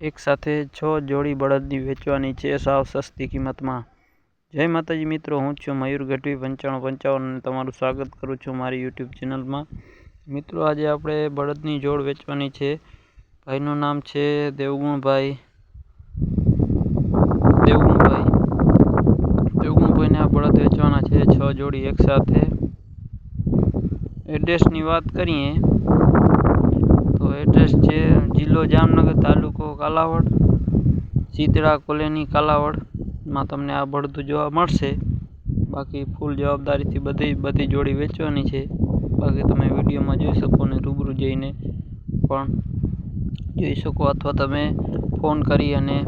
એક સાથે છ જોડી બળદની વેચવાની છે સાવ સસ્તી કિંમતમાં. જય માતાજી મિત્રો, હું છું મયુર ગઢવી, પંચાણું પંચાવન અને તમારું સ્વાગત કરું છું મારી યુટ્યુબ ચેનલમાં. મિત્રો, આજે આપણે બળદની જોડ વેચવાની છે. ભાઈનું નામ છે દેવગુણભાઈ. દેવગુણભાઈ. દેવગુણભાઈને આ બળદ વેચવાના છે છ જોડી એકસાથે એડ્રેસની વાત કરીએ તો એડ્રેસ છે જિલ્લો જામનગર તાલુકો કાલાવડ ચિતળા કોલેની કાલાવડમાં તમને આ બળદું જોવા મળશે. બાકી ફૂલ જવાબદારીથી બધી બધી જોડી વેચવાની છે. બાકી તમે વિડીયોમાં જોઈ શકો ને રૂબરૂ જઈને પણ જોઈ શકો અથવા તમે ફોન કરી અને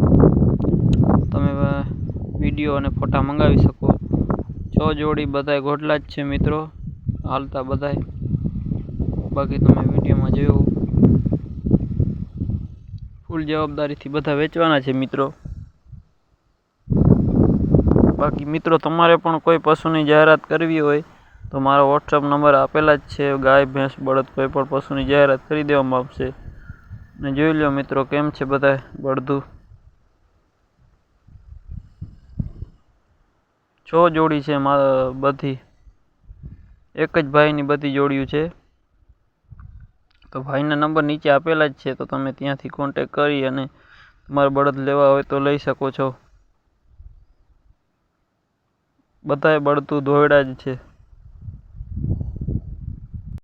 તમે વીડિયો અને ફોટા મંગાવી શકો. છ જોડી બધાય ગોટલા જ છે મિત્રો. હાલતા બધાય. બાકી તમે વિડીયોમાં જોયું ફૂલ જવાબદારીથી બધા વેચવાના છે મિત્રો. બાકી મિત્રો, તમારે પણ કોઈ પશુની જાહેરાત કરવી હોય તો મારો વોટ્સઅપ નંબર આપેલા જ છે. ગાય, ભેંસ, બળદ કોઈ પણ પશુની જાહેરાત કરી દેવામાં આવશે. ને જોઈ લો મિત્રો, કેમ છે બધા બળદું. છ જોડી છે મારા બધી. એક જ ભાઈની બધી જોડિયું છે. તો ભાઈના નંબર નીચે આપેલા જ છે, તો તમે ત્યાંથી કોન્ટેક કરી અને તમારે બળદ લેવા હોય તો લઈ શકો છો. બધાએ બળતું દોયડા જ છે.